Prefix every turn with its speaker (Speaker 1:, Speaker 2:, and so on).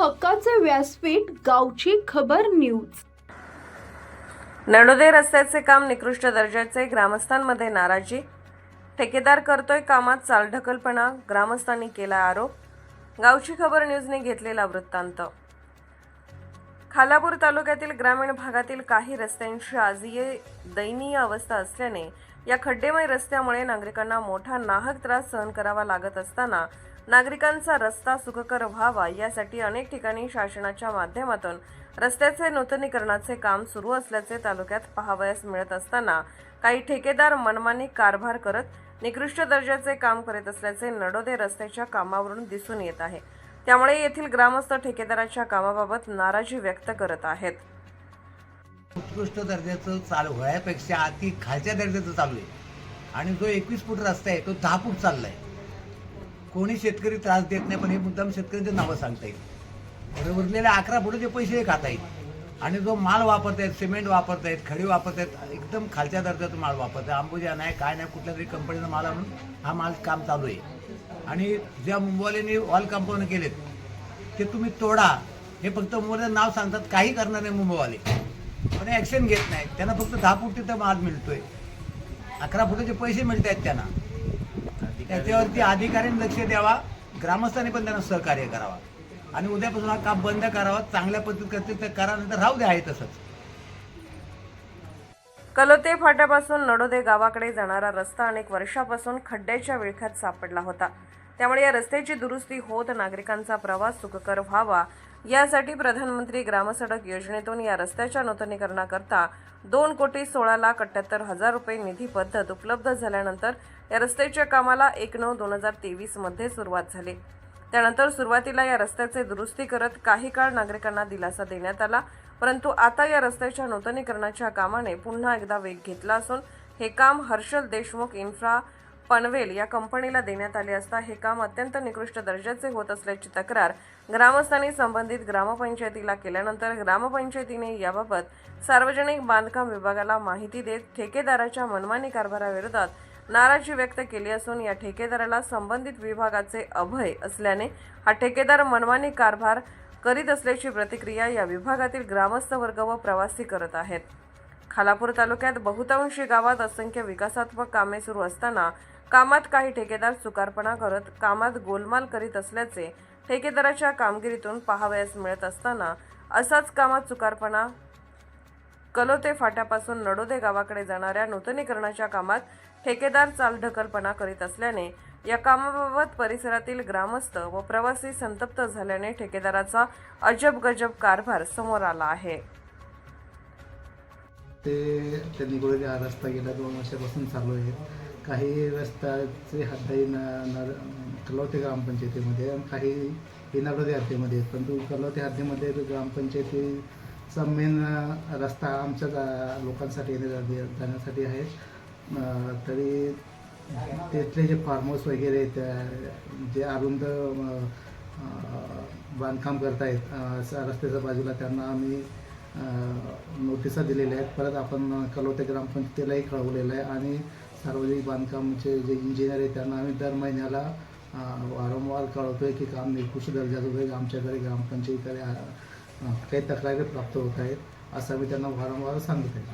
Speaker 1: हक्काचे व्यासपीठ गावची खबर न्यूज.
Speaker 2: नडोदे रस्त्याचे काम निकृष्ट दर्जाचे ग्रामस्थांमध्ये नाराजी. ठेकेदार करतोय कामात चालढकलपणा ग्रामस्थांनी केला आरोप. गावची खबर न्यूजने घेतलेला वृत्तांत. खालापूर तालुक्यातील ग्रामीण भागातील काही रस्त्यांची आजही दयनीय अवस्था असल्याने या खड्डेमय रस्त्यामुळे नागरिकांना मोठा नाहक त्रास सहन करावा लागत असताना नागरिकांचा रस्ता सुखकर व्हावा यासाठी अनेक ठिकाणी शासनाच्या माध्यमातून रस्त्याचे नूतनीकरणाचे काम सुरू असल्याचे तालुक्यात पाहावयास मिळत असताना काही ठेकेदार मनमानी कारभार करत निकृष्ट दर्जाचे काम करीत असल्याचे नडोदे रस्त्याच्या कामावरून दिसून येत आहे. त्यामुळे येथील ग्रामस्थ ठेकेदाराच्या कामाबाबत नाराजी व्यक्त करत आहेत.
Speaker 3: उत्कृष्ट दर्जाचं चालू होण्यापेक्षा अति खालच्या दर्जाचं चालू आहे. आणि जो एकवीस फूट रस्ता आहे तो दहा फूट चालला आहे कोणी शेतकरी त्रास देत नाही पण हे मुद्दाम शेतकऱ्यांचे नावं सांगता येईल. उरलेले अकरा फुटाचे पैसे खाता येईल. आणि जो माल वापरतायत सिमेंट वापरतायत खडी वापरतायत एकदम खालच्या दर्जाचा माल वापरतात अंबुजा नाही काय नाही कुठल्या तरी कंपनीचा माल आणून हा माल काम चालू आहे. आणि ज्या मुंबईने वॉल कंपाऊंड केलेत ते तुम्ही तोडा. हे फक्त मुंबईचं नाव सांगतात काही करणार नाही मुंबईवाले. पण ॲक्शन घेत नाहीत. त्यांना फक्त दहा फूट तिथं माल मिळतोय. अकरा फुटाचे पैसे मिळत आहेत त्यांना. त्याच्यावरती अधिकाऱ्यांनी लक्ष द्यावा ग्रामस्थांनी पण त्यांना सहकार्य करावा. आणि उद्यापासून हा काम बंद करावा चांगल्या पद्धतीत करतील तर करा नंतर राहू द्या आहे तसंच.
Speaker 2: कलोते फाट्यापासून नडोदे गावाकडे जाणारा रस्ता अनेक वर्षापासून खड्ड्याच्या विळख्यात सापडला होता. त्यामुळे या रस्त्याची दुरुस्ती होत नागरिकांचा प्रवास सुखकर व्हावा. यासाठी प्रधानमंत्री ग्रामसडक योजनेतून या रस्त्याच्या नूतनीकरणाकरता दोन कोटी सोळा लाख अठ्याहत्तर हजार रुपये निधी पद्धत उपलब्ध झाल्यानंतर या रस्त्याच्या कामाला एक नऊ दोन हजार तेवीसमध्ये सुरुवात झाली. त्यानंतर सुरुवातीला या रस्त्याचे दुरुस्ती करत काही काळ नागरिकांना दिलासा देण्यात आला परंतु आता या रस्त्याच्या नूतनीकरणाच्या कामाने पुन्हा एकदा वेग घेतला असून हे काम हर्षल देशमुख इन्फ्रा पनवेल या कंपनीला देण्यात आले असता हे काम अत्यंत निकृष्ट दर्जाचे होत असल्याची तक्रार ग्रामस्थांनी संबंधित ग्रामपंचायतीला केल्यानंतर ग्रामपंचायतीने याबाबत सार्वजनिक बांधकाम विभागाला माहिती देत ठेकेदाराच्या मनमानी कारभाराविरोधात नाराजी व्यक्त केली असून या ठेकेदाराला संबंधित विभागाचे अभय असल्याने हा ठेकेदार मनमानी कारभार करीत असल्याची प्रतिक्रिया या विभागातील ग्रामस्थ वर्ग व प्रवासी करत आहेत. खालापूर तालुक्यात बहुतांशी गावात असंख्य विकासात्मक कामे सुरू असताना कामात काही ठेकेदार चुकारपणा करत कामात गोलमाल करीत असल्याचे ठेकेदाराच्या कामगिरीतून पाहावयास मिळत असताना असाच कामात चुकारपणा कलोते फाट्यापासून नडोदे गावाकडे जाणाऱ्या नूतनीकरणाच्या कामात ठेकेदार चालढकलपणा करीत असल्याने या कामाबाबत परिसरातील ग्रामस्थ व प्रवासी संतप्त झाल्याने ठेकेदाराचा अजब गजब कारभार समोर आला आहे.
Speaker 4: ते त्यांनी कुठे रस्ता गेला दोन वर्षापासून चालू आहे. काही रस्त्याचे हद्दाई न न कलवते ग्रामपंचायतीमध्ये आणि काही हे हद्दीमध्ये आहेत. परंतु कलवते हद्दीमध्ये ग्रामपंचायतीचा मेन रस्ता आमच्या जा लोकांसाठी येण्या जा- जाण्यासाठी आहे. तरी तिथले जे फार्म हाऊस वगैरे आहेत, त्या- जे अरुंद बांधकाम करतायत रस्त्याच्या बाजूला त्यांना आम्ही नोटिसा दिलेल्या आहेत. परत आपण कलोते ग्रामपंचायतीलाही कळवलेलं आहे आणि सार्वजनिक बांधकामचे जे इंजिनियर आहेत त्यांना आम्ही दर महिन्याला वारंवार कळवतो आहे की काम निकृष्ट दर्जाचं होईल आमच्याकडे ग्रामपंचायतीकडे काही तक्रारी प्राप्त होत आहेत असं आम्ही त्यांना वारंवार सांगत आहे.